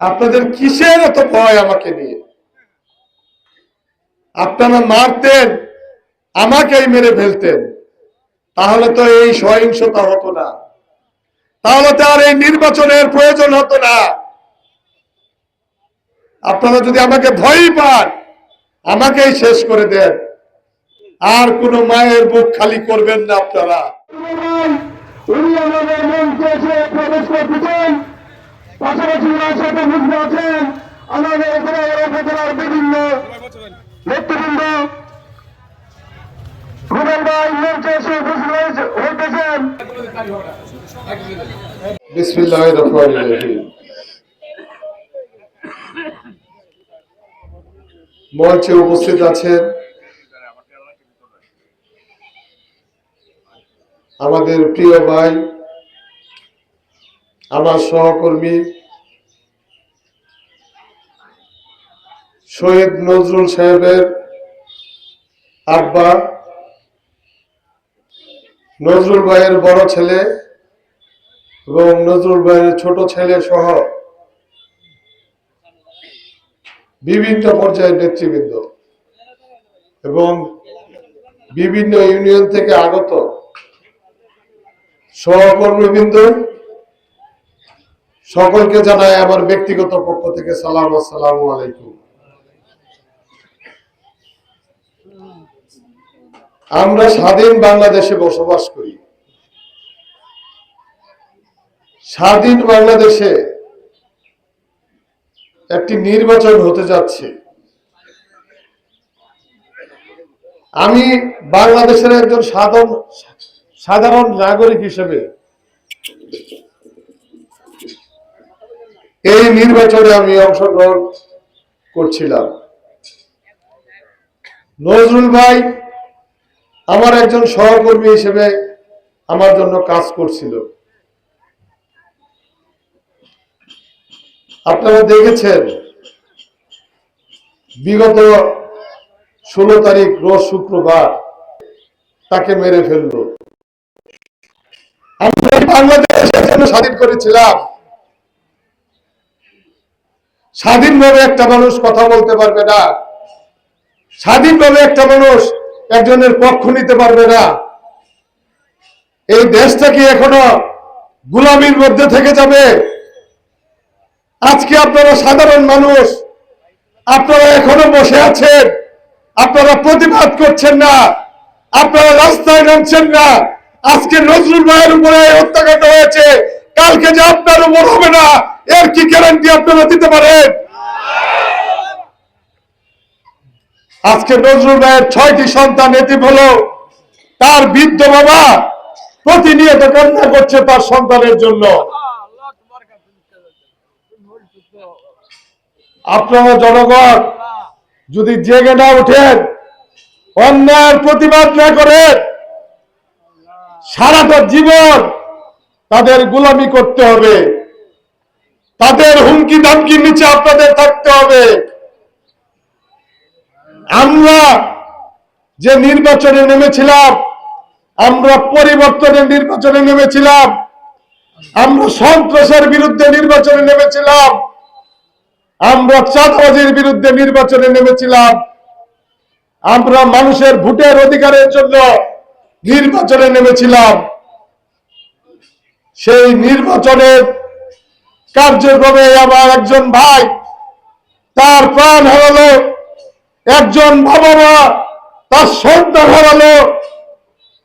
আপনাদের কিসের এত ভয় আমাকে নিয়ে? আপনারা মারতেন, আমাকেই মেরে ফেলতেন। তাহলে তো এই সহিংসতা হতো না। তাহলে তো আর এই নির্বাচনের প্রয়োজন হতো না। আপনারা যদি আমাকে ভয়ই পান, আমাকেই শেষ করে দেন। আর কোনো মায়ের বুক খালি করবেন না আপনারা। উনি আমাদের এসে প্রবেশ পাশাপাশি ওনার সাথে যুক্ত আছেন আমাদের এখানে উপজেলার বিভিন্ন নেতৃবৃন্দ। মঞ্চে উপস্থিত আছেন আমাদের প্রিয় ভাই, আমার সহকর্মী শহীদ নজরুল সাহেবের আব্বা, নজরুল ভাইয়ের বড় ছেলে এবং নজরুল ভাইয়ের ছোট ছেলে সহ বিভিন্ন পর্যায়ের নেতৃবৃন্দ এবং বিভিন্ন ইউনিয়ন থেকে আগত সহকর্মীবৃন্দ, সকলকে জানাই আমার ব্যক্তিগত পক্ষ থেকে সালাম, আসসালামু আলাইকুম। আমরা স্বাধীন বাংলাদেশে বসবাস করি। স্বাধীন বাংলাদেশে একটি নির্বাচন হতে যাচ্ছে। আমি বাংলাদেশের একজন সাধারণ সাধারণ নাগরিক হিসেবে এই নির্বাচনে আমি অংশগ্রহণ করছিলাম। নজরুল ভাই আমার একজন সহকর্মী হিসেবে আমার জন্য কাজ করছিল। আপনারা দেখেছেন, বিগত ষোলো তারিখ রোজ শুক্রবার তাকে মেরে ফেলল। আমরা বাংলাদেশের জন্য স্বাধীন করেছিলাম। স্বাধীনভাবে একটা মানুষ কথা বলতে পারবে না। স্বাধীনভাবে একটা মানুষ একজনের পক্ষ নিতে পারবে না। এই দেশটা কি এখনও গুলামির মধ্যে থেকে যাবে? আজকে আপনারা সাধারণ মানুষ, আপনারা এখনও বসে আছেন, আপনারা প্রতিবাদ করছেন না, আপনারা রাস্তায় নামছেন না। আজকে নজরুল ভাইয়ের উপরে হত্যাকাণ্ড হয়েছে, কালকে যে আপনার উপর হবে না, এর কি গ্যারান্টি আপনারা দিতে পারেন? আজকে নজরুল ভাইয়ের ছয়টি সন্তান এতিম হলো। তার বৃদ্ধ বাবা প্রতিনিয়ত কান্না করছে তার সন্তানের জন্য। আপনারা জনগণ, যদি জেগে না ওঠেন, অন্যায়ের প্রতিবাদ না করেন, সারাটা জীবন তাদের গোলামি করতে হবে। তাদের হুমকি দামকির নিচে আপনাদের থাকতে হবে আমরা যে নির্বাচনে নেমেছিলাম, আমরা পরিবর্তনের নির্বাচনে নেমেছিলাম, আমরা সন্ত্রাসের বিরুদ্ধে নির্বাচনে নেমেছিলাম, আমরা চাঁদাবাজির বিরুদ্ধে নির্বাচনে নেমেছিলাম, আমরা মানুষের ভোটের অধিকারের জন্য নির্বাচনে নেমেছিলাম। সেই নির্বাচনের কার্যক্রমে আমার একজন ভাই, তার প্রাণ হারালো, একজন বাবা মা তার সন্তান হারালো।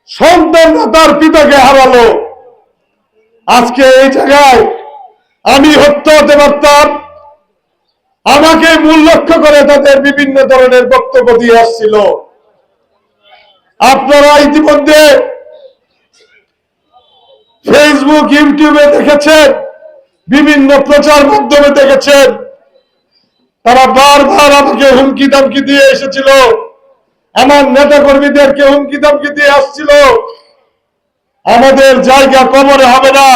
সন্তানরা তার পিতাকে হারালো। আজকে এই জায়গায় আমি হত্যা হতে পারতাম। আমাকে মূল লক্ষ্য করে তাদের বিভিন্ন ধরনের বক্তব্য দিয়ে আসছিল। আপনারা ইতিমধ্যে ফেসবুক ইউটিউবে দেখেছেন, বিভিন্ন প্রচার মাধ্যমে দেখেছেন। তারা বারবার আমাকে হুমকি দামকি দিয়ে এসেছিল। আমার নেতা কর্মীদেরকে হুমকি দামকি দিয়ে আসছিল, আমাদের জায়গা কবরে হবে না।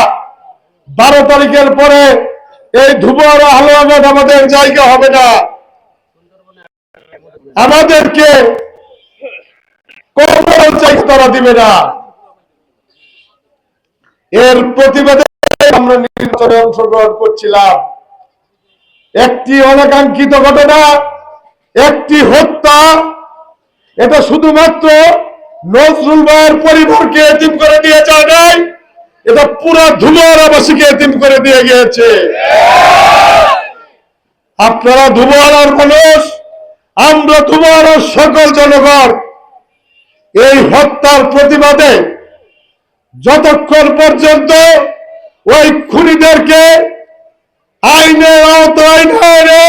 বারো তারিখের পরে এই ধুবর আহলাবাদ আমাদের জায়গা হবে না। আমাদেরকে কবর জায়গা তারা দিবে না। এর প্রতিবাদে আমরা নির্বাচনে অংশগ্রহণ করছিলাম। একটি অনাকাঙ্ক্ষিত ঘটনা, একটি হত্যা এটা শুধুমাত্র নজরুল ভাইয়ের পরিবারকে এতিম করে দিয়ে যায় নাই, এটা পুরো ধুমারাবাসীকে এতিম করে দিয়ে গিয়েছে। আপনারা ধুমারার মানুষ, আমরা ধুমারার সকল জনগণ, এই হত্যার প্রতিবাদে যতক্ষণ পর্যন্ত ওই খুনিদেরকে আইনের আওতায় না এনে,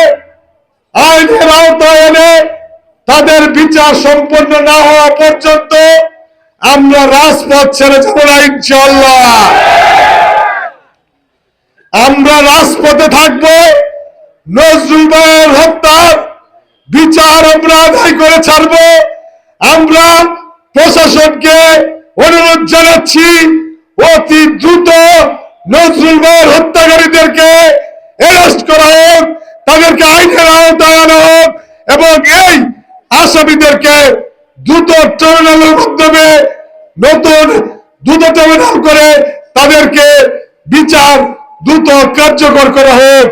আইনের আওতায় এনে তাদের বিচার সম্পন্ন না হওয়া পর্যন্ত আমরা রাজপথ ছেড়ে যাব না ইনশাল্লাহ আমরা রাজপথে থাকব। নজরুল ভাইয়ের হত্যার বিচার আমরা আদায় করে ছাড়ব। আমরা প্রশাসনকে অনুরোধ জানাচ্ছি, অতি দ্রুত নজরুল ভাইয়ের হত্যাকারীদেরকে অ্যারেস্ট করা হোক, তাদেরকে আইনের আওতায় আনা হোক এবং এই আসামিদেরকে দ্রুত ট্রাইব্যুনালের মাধ্যমে নতুন দ্রুত ট্রাইব্যুনাল করে তাদেরকে বিচার দ্রুত কার্যকর করা হোক।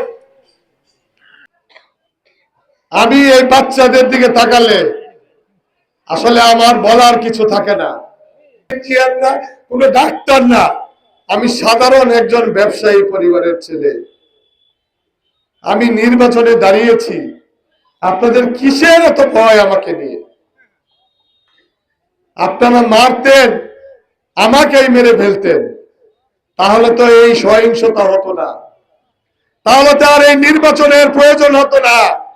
আমি এই বাচ্চাদের দিকে তাকালে আসলে আমার বলার কিছু থাকে না, কোনো ডাক্তার না। আমি সাধারণ একজন ব্যবসায়ী পরিবারের ছেলে। আমি নির্বাচনে দাঁড়িয়েছি। আপনাদের কিসের এত ভয় আমাকে নিয়ে? আপনারা মারতেন, আমাকেই মেরে ফেলতেন। তাহলে তো এই সহিংসতা হতো না। তাহলে তো আর এই নির্বাচনের প্রয়োজন হতো না।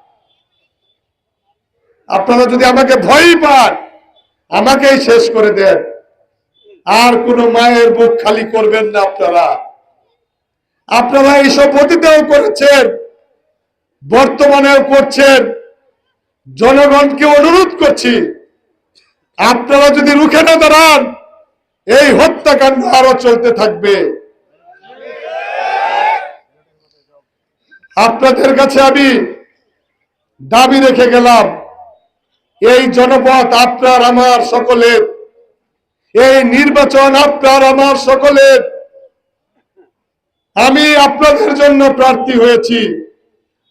আপনারা যদি আমাকে ভয়ই পান, আমাকেই শেষ করে দেন। আর কোন মায়ের বুক খালি করবেন না আপনারা। আপনারা এইসব অতীতেও করেছেন। বর্তমানেও করছেন। জনগণকে অনুরোধ করছি, আপনারা যদি রুখে না দাঁড়ান, এই হত্যাকাণ্ড আরও চলতে থাকবে। আপনাদের কাছে আমি দাবি রেখে গেলাম, এই জনপথ আপনার আমার সকলের, এই নির্বাচন আপনার আমার সকলের। আমি আপনাদের জন্য প্রার্থী হয়েছি।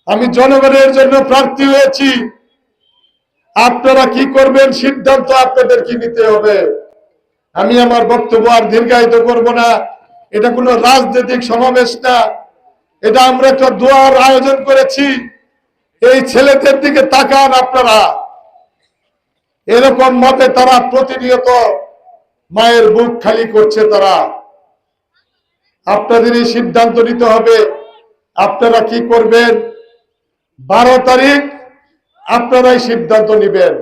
আমি জনগণের জন্য প্রার্থী হয়েছি। আপনারা কি করবেন সিদ্ধান্ত আপনাদের কি নিতে হবে? আমি আমার বক্তব্য আর দীর্ঘায়িত করব না। এটা কোনো রাজনৈতিক সমাবেশ না। এটা আমরা একটা দোয়ার আয়োজন করেছি। এই ছেলেদের দিকে তাকান আপনারা। এরকম মতে তারা প্রতিনিয়ত মায়ের বুক খালি করছে তারা। আপনাদের এই সিদ্ধান্ত নিতে হবে। আপনারা কি করবেন? বারো তারিখ, আপনারাই সিদ্ধান্ত নেবেন।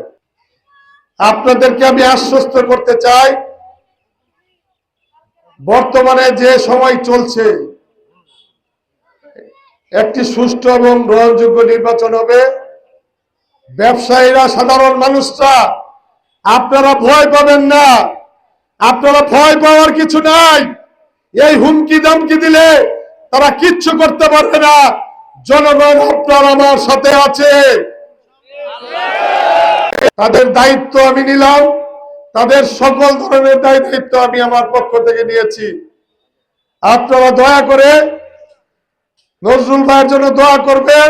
আপনাদেরকে আমি আশ্বস্ত করতে চাই, বর্তমানে যে সময় চলছে, একটি সুষ্ঠু এবং গ্রহণযোগ্য নির্বাচন হবে। ব্যবসায়ীরা, সাধারণ মানুষরা, আপনারা ভয় পাবেন না। আপনারা ভয় পাওয়ার কিছু নাই। এই হুমকি দামকি দিলে তারা কিচ্ছু করতে পারবে না। জনগণ আপনার আমার সাথে আছে। তাদের দায়িত্ব আমি নিলাম। তাদের সকল ধরনের দায় দায়িত্ব আমি আমার পক্ষ থেকে নিয়েছি। আপনারা দয়া করে নজরুল ভাইয়ের জন্য দোয়া করবেন।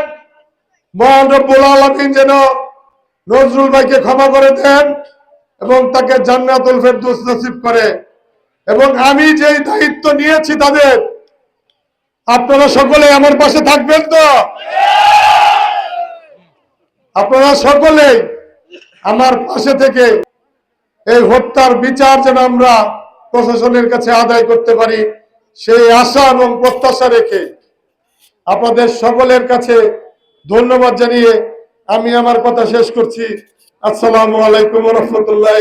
মহান রব্বুল আলমিন যেন নজরুল ভাইকে ক্ষমা করে দেন এবং তাকে জান্নাতুল ফেরদৌস নসিব করে। এবং আমি যেই দায়িত্ব নিয়েছি তাদের আপনারা সকলে আমার পাশে থাকবেন তো? আপনারা সকলেই আমার পাশে থেকে এই হত্যার বিচার যেন আমরা প্রশাসনের কাছে আদায় করতে পারি, সেই আশা এবং প্রত্যাশা রেখে আপনাদের সকলের কাছে ধন্যবাদ জানিয়ে আমি আমার কথা শেষ করছি। আসসালামু আলাইকুম রহমতুল্লাহ